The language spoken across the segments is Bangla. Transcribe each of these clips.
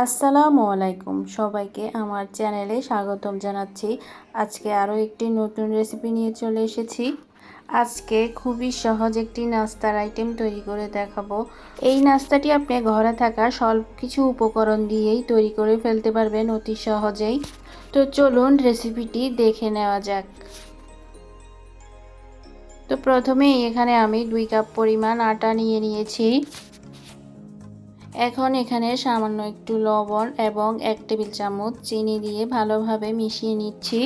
আসসালামু আলাইকুম সবাইকে আমার চ্যানেলে স্বাগতম জানাচ্ছি। আজকে আরও একটি নতুন রেসিপি নিয়ে চলে এসেছি। আজকে খুবই সহজ একটি নাস্তার আইটেম তৈরি করে দেখাবো। এই নাস্তাটি আপনি ঘরে থাকা স্বল্প কিছু উপকরণ দিয়েই তৈরি করে ফেলতে পারবেন অতি সহজেই। তো চলুন রেসিপিটি দেখে নেওয়া যাক। তো প্রথমেই এখানে আমি দুই কাপ পরিমাণ আটা নিয়ে নিয়েছি। এখন এখানে সামান্য একটু লবণ এবং এক টেবিল চামচ চিনি দিয়ে ভালোভাবে মিশিয়ে নিচ্ছি।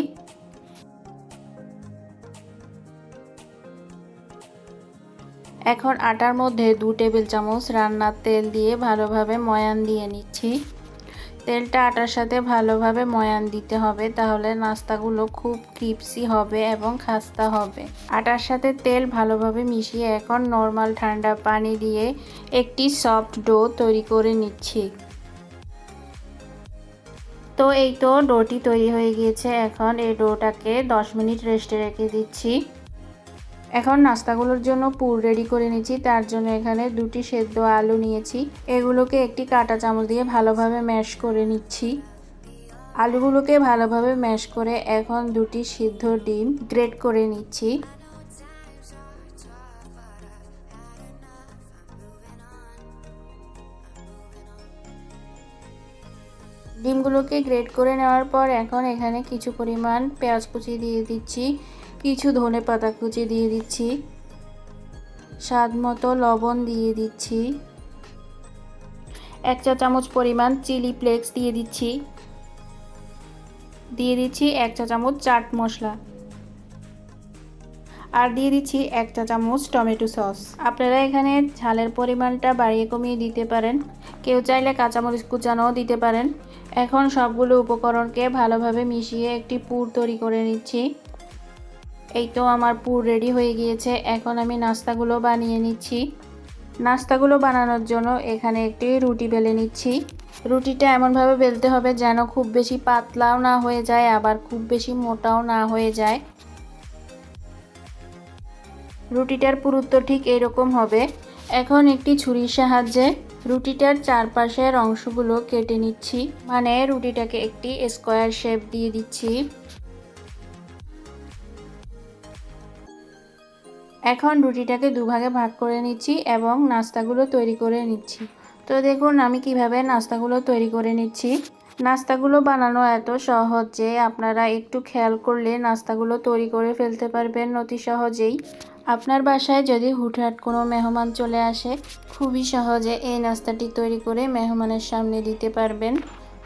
এখন আটার মধ্যে দু টেবিল চামচ রান্নার তেল দিয়ে ভালোভাবে ময়ান দিয়ে নিচ্ছি। তেলটা আটার সাথে ভালোভাবে ময়ান দিতে হবে, তাহলে নাস্তাগুলো খুব ক্রিপসি হবে এবং খাস্তা হবে। আটার সাথে তেল ভালোভাবে মিশিয়ে এখন নর্মাল ঠান্ডা পানি দিয়ে একটি সফট ডো তৈরি করে নিচ্ছি। তো এই তো ডোটি তৈরি হয়ে গিয়েছে, এখন এই ডোটাকে 10 মিনিট রেস্টে রেখে দিচ্ছি। এখন নাস্তাগুলোর জন্য পুর রেডি করে নিচ্ছি তার জন্য এখানে দুটি সেদ্ধ আলু নিয়েছি। এগুলোকে একটি কাটা চামচ দিয়ে ভালোভাবে ম্যাশ করে নিচ্ছি। আলুগুলোকে ভালোভাবে ম্যাশ করে এখন দুটি সিদ্ধ ডিম গ্রেট করে নিচ্ছি। ডিমগুলোকে গ্রেট করে নেওয়ার পর এখন এখানে কিছু পরিমাণ পেঁয়াজ কুচি দিয়ে দিচ্ছি। কিছু ধনে পাতা কুচি দিয়ে দিচ্ছি। স্বাদ মতো লবণ দিয়ে দিচ্ছি। এক চা চামচ পরিমাণ চিলি ফ্লেক্স দিয়ে দিচ্ছি। দিয়ে দিচ্ছি এক চা চামচ চাট মশলা। আর দিয়ে দিচ্ছি এক চা চামচ টমেটো সস। আপনারা এখানে ঝালের পরিমাণটা বাড়িয়ে কমিয়ে দিতে পারেন। কেউ চাইলে কাঁচামরিচ কুচানোও দিতে পারেন। এখন সবগুলো উপকরণকে ভালোভাবে মিশিয়ে একটি পুর তৈরি করে নিচ্ছি। এই তো আমার পুর রেডি হয়ে গিয়েছে। এখন আমি নাস্তাগুলো বানিয়ে নিচ্ছি। নাস্তাগুলো বানানোর জন্য এখানে একটি রুটি বেলে নিচ্ছি। রুটিটা এমনভাবে বেলতে হবে যেন খুব বেশি পাতলাও না হয়ে যায়, আবার খুব বেশি মোটাও না হয়ে যায়। রুটিটার পুরুত্ব ঠিক এরকম হবে। এখন একটি ছুরির সাহায্যে রুটিটার চারপাশের অংশগুলো কেটে নিচ্ছি। মানে রুটিটাকে একটি স্কোয়ার শেপ দিয়ে দিচ্ছি। এখন রুটিটাকে দুভাগে ভাগ করে নিচ্ছি এবং নাস্তাগুলো তৈরি করে নিচ্ছি। তো দেখুন, আমি কীভাবে নাস্তাগুলো তৈরি করে নিচ্ছি। নাস্তাগুলো বানানো এত সহজ যে আপনারা একটু খেয়াল করলে নাস্তাগুলো তৈরি করে ফেলতে পারবেন অতি সহজেই। আপনার বাসায় যদি হুটহাট কোনো মেহমান চলে আসে, খুবই সহজে এই নাস্তাটি তৈরি করে মেহমানের সামনে দিতে পারবেন।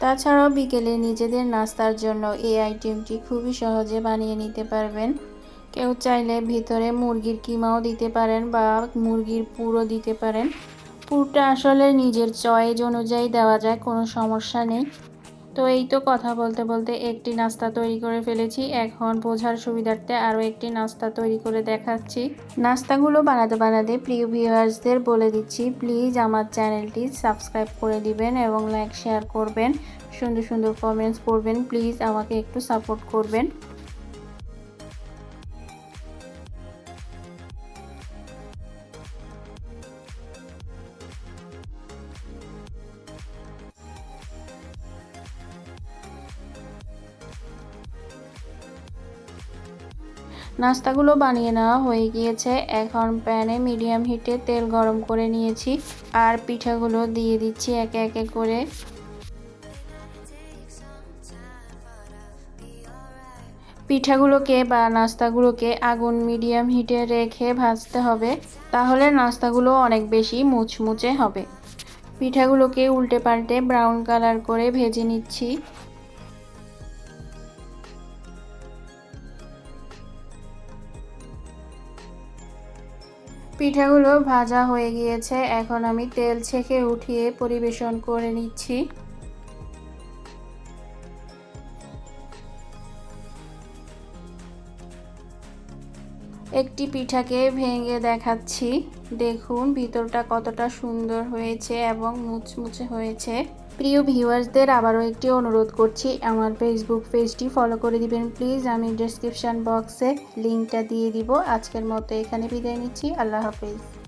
তাছাড়াও বিকেলে নিজেদের নাস্তার জন্য এই আইটেমটি খুবই সহজে বানিয়ে নিতে পারবেন। কেউ চাইলে ভিতরে মুরগির কিমাও দিতে পারেন বা মুরগির পুরো দিতে পারেন। পুরটা আসলে নিজের চয়েজ অনুযায়ী দেওয়া যায়, কোনো সমস্যা নেই। তো এই তো কথা বলতে বলতে একটি নাস্তা তৈরি করে ফেলেছি। এখন বোঝার সুবিধার্থে আরও একটি নাস্তা তৈরি করে দেখাচ্ছি। নাস্তাগুলো বানাতে বানাতে প্রিয় ভিউয়ার্সদের বলে দিচ্ছি, প্লিজ আমার চ্যানেলটি সাবস্ক্রাইব করে দিবেন এবং লাইক, শেয়ার করবেন। সুন্দর সুন্দর কমেন্টস করবেন প্লিজ আমাকে একটু সাপোর্ট করবেন। নাস্তাগুলো বানিয়ে নেওয়া হয়ে গিয়েছে। এখন প্যানে মিডিয়াম হিটে তেল গরম করে নিয়েছি আর পিঠাগুলো দিয়ে দিচ্ছি একে একে করে। পিঠাগুলোকে বা নাস্তাগুলোকে আগুন মিডিয়াম হিটে রেখে ভাজতে হবে, তাহলে নাস্তাগুলো অনেক বেশি মুচমুচে হবে। পিঠাগুলোকে উল্টে পাল্টে ব্রাউন কালার করে ভেজে নিচ্ছি। পিঠাগুলো ভাজা হয়ে গিয়েছে। এখন আমি তেল ছেঁকে উঠিয়ে পরিবেশন করে নিচ্ছি। একটি পিঠাকে ভেঙে দেখাচ্ছি। দেখুন, ভিতরটা কতটা সুন্দর হয়েছে এবং মুচমুচে হয়েছে। প্রিয় ভিউয়ার্সদের, আবারও একটি অনুরোধ করছি, আমার ফেসবুক পেজটি ফলো করে দিবেন। প্লিজ আমি ডিসক্রিপশান বক্সে লিঙ্কটা দিয়ে দিব। আজকের মতো এখানে বিদায় নিচ্ছি। আল্লাহ হাফিজ।